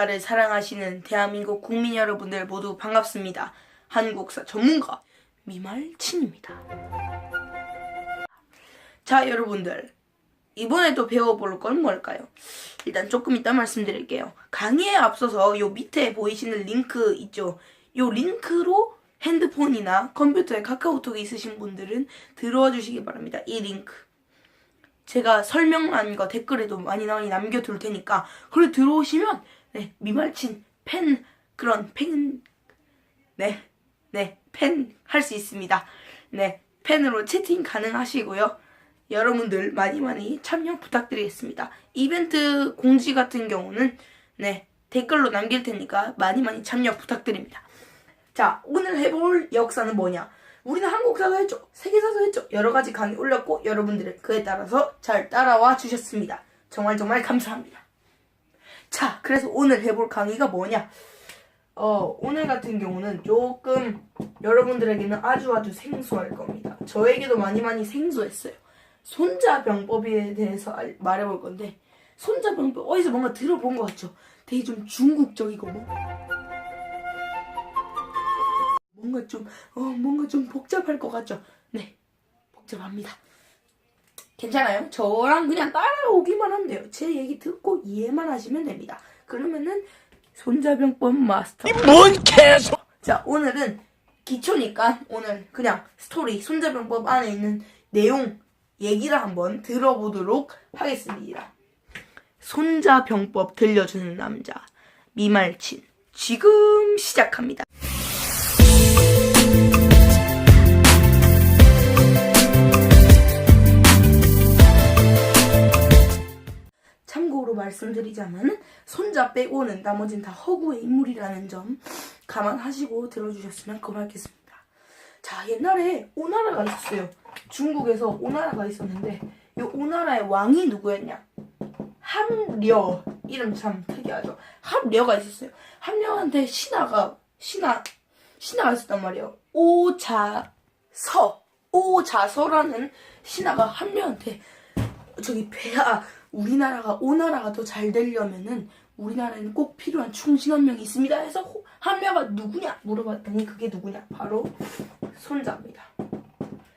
나를 사랑하시는 대한민국 국민 여러분들 모두 반갑습니다. 한국사 전문가 미말친입니다. 자, 여러분들. 이번에 또 배워볼 건 뭘까요? 일단 조금 이따 말씀드릴게요. 강의에 앞서서 요 밑에 보이시는 링크 있죠? 요 링크로 핸드폰이나 컴퓨터에 카카오톡이 있으신 분들은 들어와 주시기 바랍니다. 이 링크. 제가 설명란과 댓글에도 많이 많이 남겨둘 테니까 그걸 들어오시면 네, 미말친 팬 그런 팬 네, 네, 팬 할 수 있습니다. 네, 팬으로 채팅 가능하시고요. 여러분들 많이 많이 참여 부탁드리겠습니다. 이벤트 공지 같은 경우는 네, 댓글로 남길 테니까 많이 많이 참여 부탁드립니다. 자, 오늘 해볼 역사는 뭐냐? 우리는 한국사도 했죠. 세계사도 했죠. 여러 가지 강의 올렸고 여러분들은 그에 따라서 잘 따라와 주셨습니다. 정말 정말 감사합니다. 자, 그래서 오늘 해볼 강의가 뭐냐? 어, 오늘 같은 경우는 조금 여러분들에게는 아주 아주 생소할 겁니다. 저에게도 많이 많이 생소했어요. 손자병법에 대해서 알- 말해볼 건데, 손자병법 어디서 뭔가 들어본 것 같죠? 되게 좀 중국적이고 뭐. 뭔가 좀, 어, 뭔가 좀 복잡할 것 같죠? 네, 복잡합니다. 괜찮아요? 저랑 그냥 따라오기만 하면 돼요. 제 얘기 듣고 이해만 하시면 됩니다. 그러면은 손자병법 마스터. 뭔 개소! 자, 오늘은 기초니까 오늘 그냥 스토리 손자병법 안에 있는 내용 얘기를 한번 들어보도록 하겠습니다. 손자병법 들려주는 남자 미말친 지금 시작합니다. 말씀드리자면 손자 빼고는 나머진 다 허구의 인물이라는 점 감안하시고 들어주셨으면 고맙겠습니다. 자 옛날에 오나라가 있었어요. 중국에서 오나라가 있었는데 이 오나라의 왕이 누구였냐? 함려 이름 참 특이하죠. 함려가 있었어요. 함려한테 신하가 신하 신하가 있었단 말이에요. 오자서 오자서라는 신하가 함려한테 저기 배야 우리나라가 오나라가 더 잘 되려면은 우리나라에는 꼭 필요한 충신 한 명이 있습니다. 해서 호- 한명가 누구냐? 물어봤더니 그게 누구냐? 바로 손자입니다.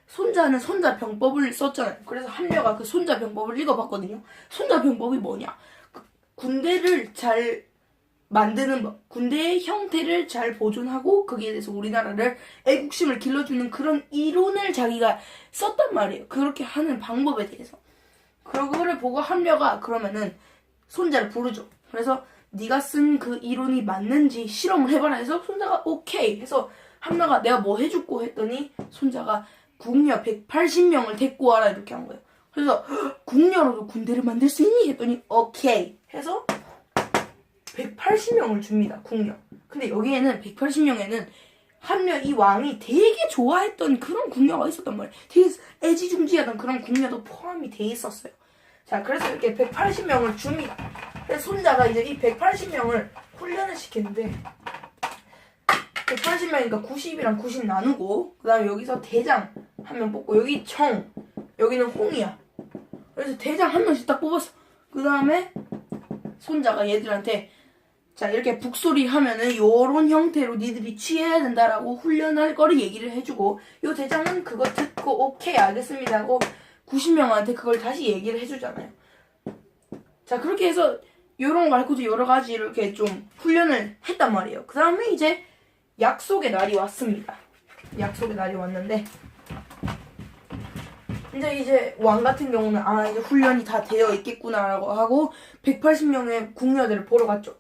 손자는 손자 병법을 썼잖아요. 그래서 한명가 그 손자 병법을 읽어봤거든요. 손자 병법이 뭐냐? 그 군대를 잘 만드는 법 군대의 형태를 잘 보존하고 거기에 대해서 우리나라를 애국심을 길러주는 그런 이론을 자기가 썼단 말이에요. 그렇게 하는 방법에 대해서 그거를 보고 함려가 그러면은 손자를 부르죠. 그래서 네가 쓴 그 이론이 맞는지 실험을 해봐라 해서 손자가 오케이 해서 함려가 내가 뭐 해줄고 했더니 손자가 궁녀 180명을 데리고 와라 이렇게 한 거예요. 그래서 "헉, 궁녀로도 군대를 만들 수 있니? 했더니 오케이 해서 180명을 줍니다. 궁녀. 근데 여기에는 180명에는 함려 이 왕이 되게 좋아했던 그런 궁녀가 있었단 말이에요. 되게 애지중지하던 그런 궁녀도 포함이 돼 있었어요. 자, 그래서 이렇게 180명을 줍니다. 그래서 손자가 이제 이 180명을 훈련을 시키는데 180명이니까 90이랑 90 나누고 그 다음에 여기서 대장 한 명 뽑고 여기 청 여기는 홍이야. 그래서 대장 한 명씩 딱 뽑았어. 그 다음에 손자가 얘들한테 자 이렇게 북소리 하면은 요런 형태로 니들이 취해야 된다라고 훈련할 거를 얘기를 해주고 요 대장은 그거 듣고 오케이 알겠습니다 하고 90명한테 그걸 다시 얘기를 해주잖아요. 자 그렇게 해서 요런 거 말고도 여러 가지 이렇게 좀 훈련을 했단 말이에요. 그 다음에 이제 약속의 날이 왔습니다. 약속의 날이 왔는데 근데 이제 왕 같은 경우는 아 이제 훈련이 다 되어 있겠구나라고 하고 180명의 궁녀들을 보러 갔죠.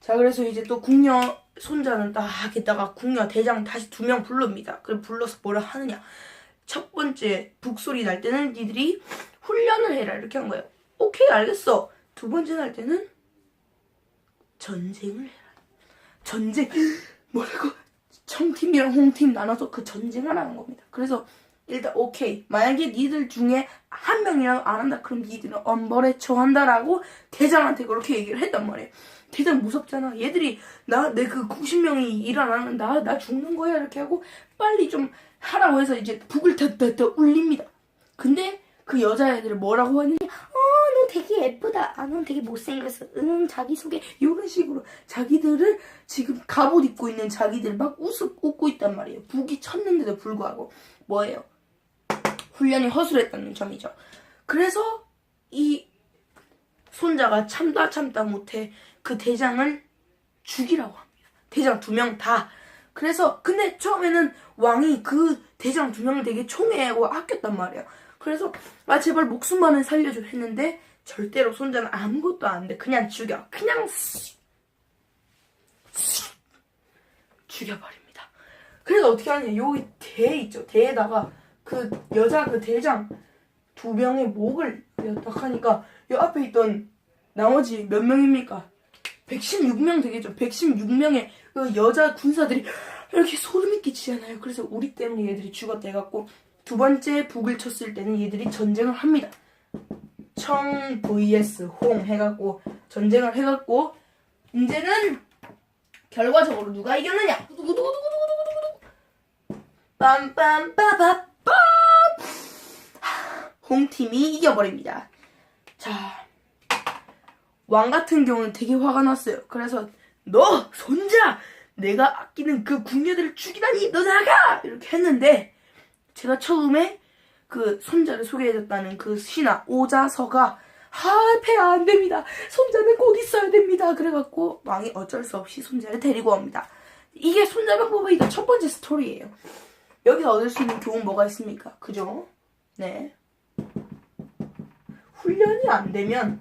자 그래서 이제 또 궁녀 손자는 딱 했다가 궁녀 대장 다시 두명 부릅니다. 그래 불러서 뭐라 하느냐. 첫 번째 북소리 날 때는 니들이 훈련을 해라 이렇게 한 거예요. 오케이 알겠어. 두 번째 날 때는 전쟁을 해라. 전쟁 뭐라고? 청팀이랑 홍팀 나눠서 그 전쟁을 하는 겁니다. 그래서 일단 오케이 만약에 니들 중에 한 명이라도 안 한다 그럼 니들은 엄벌에 처한다라고 대장한테 그렇게 얘기를 했단 말이에요. 대장 무섭잖아. 얘들이 나 내 그 90명이 일 안 하면 나 나 죽는 거야 이렇게 하고 빨리 좀 하라고 해서 이제 북을 더 울립니다. 근데 그 여자애들이 뭐라고 하느냐? 어, 너 되게 예쁘다. 아, 넌 되게 못생겼어. 응, 자기소개. 이런 식으로 자기들을 지금 갑옷 입고 있는 자기들 막 웃고 웃고 있단 말이에요. 북이 쳤는데도 불구하고 뭐예요? 훈련이 허술했다는 점이죠. 그래서 이 손자가 참다 참다 못해 그 대장을 죽이라고 합니다. 대장 두 명 다. 그래서 근데 처음에는 왕이 그 대장 두 명을 되게 총애하고 아꼈단 말이에요. 그래서 아 제발 목숨만은 살려줘 했는데 절대로 손자는 아무것도 안 돼. 그냥 죽여. 그냥 죽여버립니다. 그래서 어떻게 하냐? 여기 대 있죠. 대에다가 그 여자 그 대장 두 명의 목을 딱 하니까 이 앞에 있던 나머지 몇 명입니까? 116명 되겠죠. 116명의 그 여자 군사들이 이렇게 소름이 끼치잖아요. 그래서 우리 때문에 얘들이 죽었다 해갖고 두 번째 북을 쳤을 때는 얘들이 전쟁을 합니다. 청 vs 홍 해갖고 전쟁을 해갖고 이제는 결과적으로 누가 이겼느냐? 빰빰빠바 빰 홍팀이 이겨버립니다. 자, 왕 같은 경우는 되게 화가 났어요. 그래서 너 손자 내가 아끼는 그 궁녀들을 죽이다니 너 나가 이렇게 했는데 제가 처음에 그 손자를 소개해줬다는 그 신하 오자서가 하패 안 됩니다. 손자는 꼭 있어야 됩니다. 그래갖고 왕이 어쩔 수 없이 손자를 데리고 옵니다. 이게 손자 방법의 첫 번째 스토리예요. 여기서 얻을 수 있는 교훈 뭐가 있습니까? 그죠? 네. 훈련이 안 되면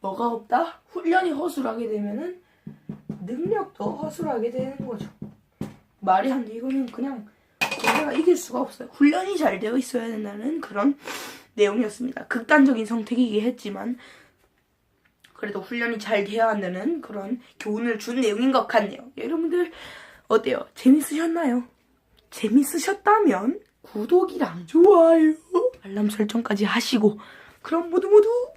뭐가 없다? 훈련이 허술하게 되면은 능력도 허술하게 되는 거죠. 말이 안 돼. 이거는 그냥 우리가 이길 수가 없어요. 훈련이 잘 되어 있어야 된다는 그런 내용이었습니다. 극단적인 선택이긴 했지만 그래도 훈련이 잘 돼야 한다는 그런 교훈을 준 내용인 것 같네요. 여러분들 어때요? 재밌으셨나요? 재밌으셨다면 구독이랑 좋아요, 알람 설정까지 하시고 그럼 모두 모두